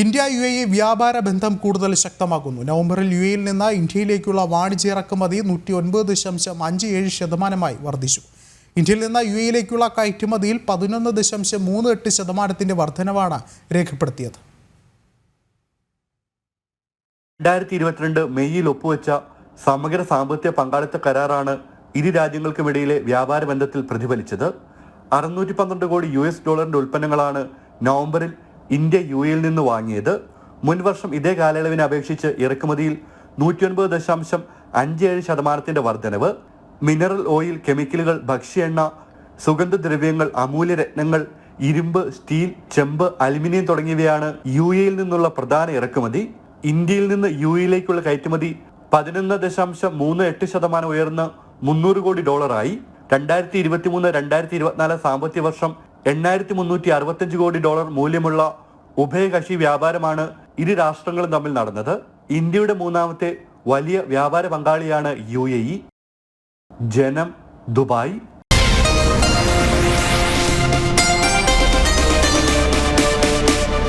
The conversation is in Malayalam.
ഇന്ത്യ യു എ വ്യാപാര ബന്ധം കൂടുതൽ ശക്തമാക്കുന്നു. നവംബറിൽ യു എയിൽ നിന്ന് ഇന്ത്യയിലേക്കുള്ള വാണിജ്യ ഇറക്കുമതി നൂറ്റി ഒൻപത് ദശാംശം അഞ്ച് ഏഴ് ശതമാനമായി വർദ്ധിച്ചു. ഇന്ത്യയിൽ നിന്ന് യു എയിലേക്കുള്ള കയറ്റുമതിയിൽ പതിനൊന്ന് ദശാംശം മൂന്ന് എട്ട് ശതമാനത്തിന്റെ വർധനവാണ് രേഖപ്പെടുത്തിയത്. രണ്ടായിരത്തി ഇരുപത്തിരണ്ട് മെയ്യിൽ ഒപ്പുവെച്ച സമഗ്ര സാമ്പത്തിക പങ്കാളിത്ത കരാറാണ് ഇരു രാജ്യങ്ങൾക്കുമിടയിലെ വ്യാപാര ബന്ധത്തിൽ പ്രതിഫലിച്ചത്. അറുന്നൂറ്റി പന്ത്രണ്ട് കോടി യു എസ് ഡോളറിന്റെ ഉൽപ്പന്നങ്ങളാണ് നവംബറിൽ ഇന്ത്യ യു എയിൽ നിന്ന് വാങ്ങിയത്. മുൻ വർഷം ഇതേ കാലയളവിനെ അപേക്ഷിച്ച് ഇറക്കുമതിയിൽ നൂറ്റിയൊൻപത് ദശാംശം അഞ്ച് ഏഴ് ശതമാനത്തിന്റെ വർധനവ്. മിനറൽ ഓയിൽ കെമിക്കലുകൾ ഭക്ഷ്യ എണ്ണ സുഗന്ധദ്രവ്യങ്ങൾ അമൂല്യരത്നങ്ങൾ ഇരുമ്പ് സ്റ്റീൽ ചെമ്പ് അലുമിനിയം തുടങ്ങിയവയാണ് യു എയിൽ നിന്നുള്ള പ്രധാന ഇറക്കുമതി. ഇന്ത്യയിൽ നിന്ന് യു എയിലേക്കുള്ള കയറ്റുമതി പതിനൊന്ന് ദശാംശം മൂന്ന് എട്ട് ശതമാനം ഉയർന്ന് മുന്നൂറ് കോടി ഡോളറായി. രണ്ടായിരത്തി ഇരുപത്തി മൂന്ന് രണ്ടായിരത്തി ഇരുപത്തിനാല് സാമ്പത്തിക വർഷം എണ്ണായിരത്തി മുന്നൂറ്റി അറുപത്തഞ്ച് കോടി ഡോളർ മൂല്യമുള്ള ഉഭയകക്ഷി വ്യാപാരമാണ് ഇരു രാഷ്ട്രങ്ങളും തമ്മിൽ നടന്നത്. ഇന്ത്യയുടെ മൂന്നാമത്തെ വലിയ വ്യാപാര പങ്കാളിയാണ് യു ജനം ദുബായ്.